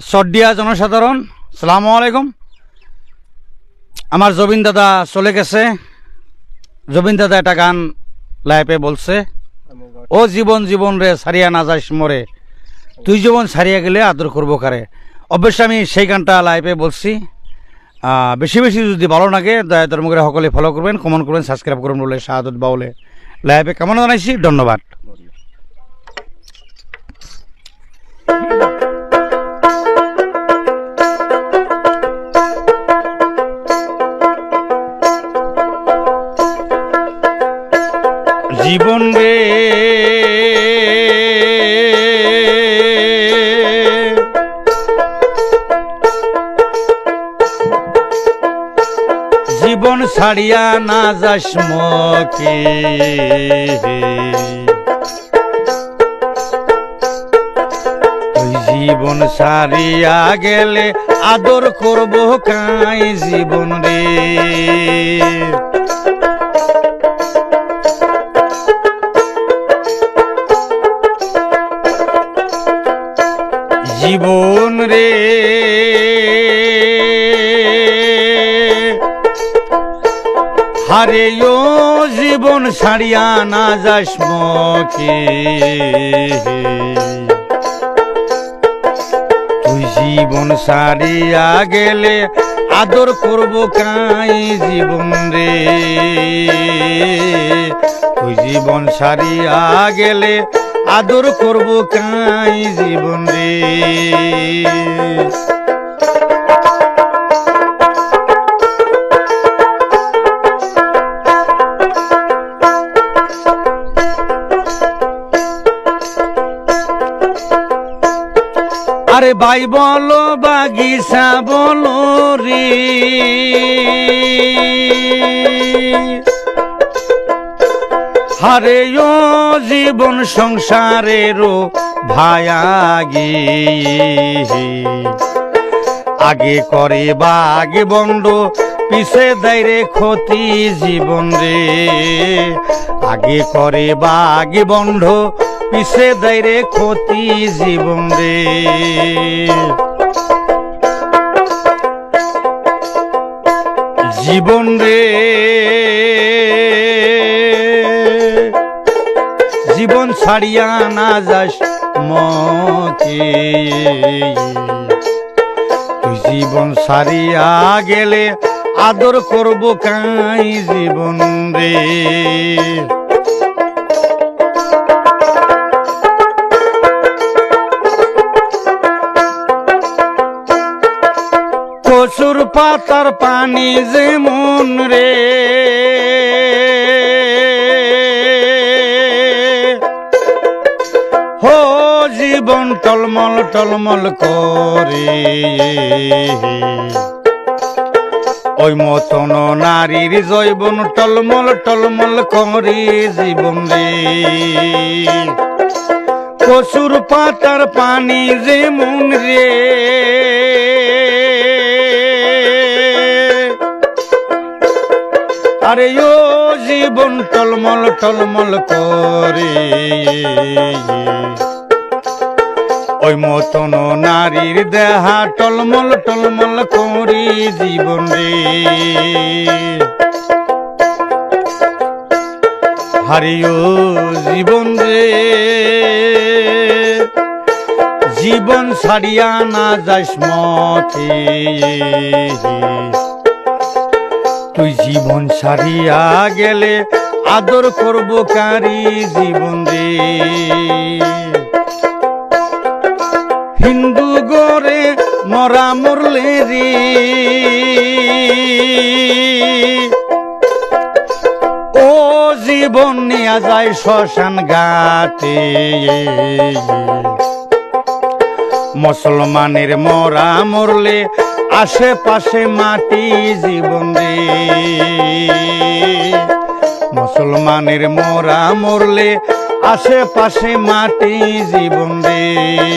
সর্দিয়া জনসাধারণ, সালামু আলাইকুম। আমার জবিন দাদা চলে গেছে। জবিন দাদা একটা গান লাইফে বলছে, ও জীবন জীবন রে সারিয়া না যাস মরে। তুই জীবন সারিয়া গেলে আদর করব কারে? অবশ্যই আমি সেই গানটা লাইভে বলছি। বেশি বেশি যদি ভালো লাগে, দয়া ধর্মকে সকলে ফলো করবেন কমেন্ট করবেন সাবস্ক্রাইব করবেন বলে শাহাদত বাউলে। লাইভে কেমন জানাইছি, ধন্যবাদ। ছাড়িয়া না যাস মকে। জীবন সারিয়া গেলে আদর করব কাই জীবন রে। জীবন রে। হারে ও জীবন ছাড়িয়া না যাস মকে তুই জীবন সারিয়া গেলে আদর করব কাই জীবন রে? তুই জীবন সারিয়া গেলে আদর করব কাই জীবন রে? আরে ভাই বলো, বাগিচা বলো রে। হারে ও জীবন সংসারেরও ভায়াগে আগে করে বা আগে বন্ড পিছে দাইরে ক্ষতি জীবন রে। আগে করে বা আগে বন্ধ পিছে দাইরে ক্ষতি জীবন রে। জীবন রে। জীবন ছাড়িয়া না যাস মকে তুই জীবন সারিয়া গেলে আদর করব কাই জীবন রে? কচুর পাতার পানি যেমন রে। হো, জীবন টলমল টলমল করে। ওই মতন নারীর জৈবন টলমল টলমল করে জীবন রে। কচুর পাতার পানি যেমন রে। আরে ও জীবন টলমল টলমল করে। ওই মতন নারীর দেহা টলমল টলমল করি জীবন রে। হারিও জীবন রে। জীবন ছাড়িয়া না যাস মতে। তুই জীবন সারিয়া গেলে আদর করব কারি জীবন রে। হিন্দু গরে মরা মরলে রে। ও জীবন নিয়া যায় শ্মশান গাতে মুসলমানের মরা মরলে আশেপাশে মাটি জীবন দে মুসলমানের মোরা মরলে আশেপাশে মাটি জীবন রে